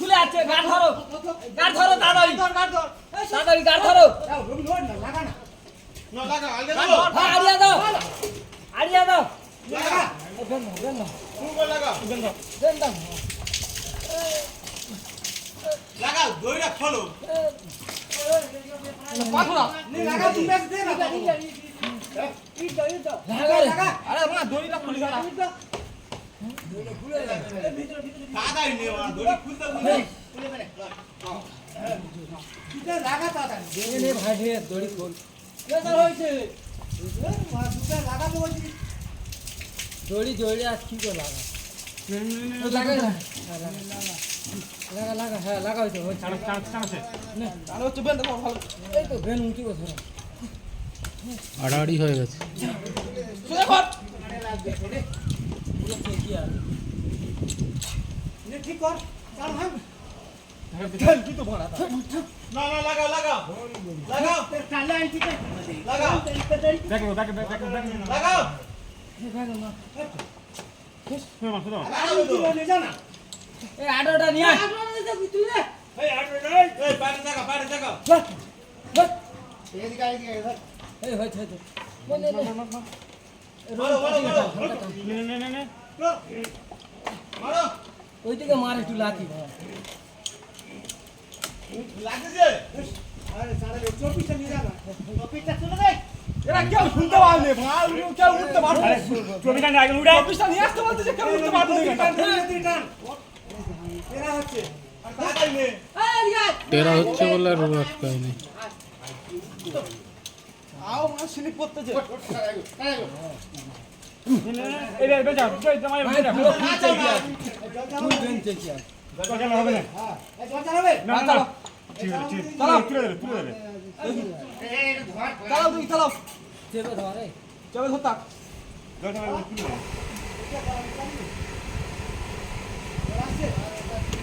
খুলে আছে গাড় ধরো গাড় ধরো তাড়াতাড়ি তাড়াতাড়ি গাড় ধরো লাগা না হ্যাঁ আড়িয়া দাও আড়িয়া দাও লাগা বেন দাও বেন দাও বেন দাও লাগা দইরা খোলো পাথরা লাগা তুমি দে না আরে মা দড়িটা খুলি দাও তাড়াতাড়ি নে ওরা দড়ি খুলতে খুলে লাগা নে ভাই রে দড়ি খোল কেসা হইছে মা দুটা লাগা তো বলছি দড়ি দড়ি আর কি করে লাগা লাগা লাগা লাগা হ্যাঁ লাগা হইছে চানা চানা চানা সে নে। আরে হচ্ছে বেন দেখো ভালো। এই তো বেন করে ধরো আড়াআড়ি হয়ে গেছে। সোজা কর পুরো ফেকিয়া নে ঠিক কর। চাল হাম না না লাগা লাগা। লাগাও এই নিয়ে আয়। এই এই এদিকে এদিকে এই মারো মারো মারো। নে নে নে নে। মারো। ওই দিকে মার একটু লাথি লাগছে আরে সারা চপিটা নিয়ে যানা চপিটা চলে যাই এরা কেউ শুনতে পারলে ভাই কেউ উঠতে পারবে নিয়ে আগে নিয়ে আসতে বলতেছে কেউ উঠতে পারবে টেরা হচ্ছে। বলে আর আটকায়নি আও মা স্লিপ করতেছে। এই রে বেজা জয় তোমায় ভাই বেজা পুরো ফুল চেকি আছে ফুল বেন চেকি আছে কেন হবে না? এই জল চালাবে না না ঠিক আছে ঠিক আছে চালাও তুলে দে তুলে দে চালাও তুমি চালাও। চেপে ধরে চবে ধরতা জয়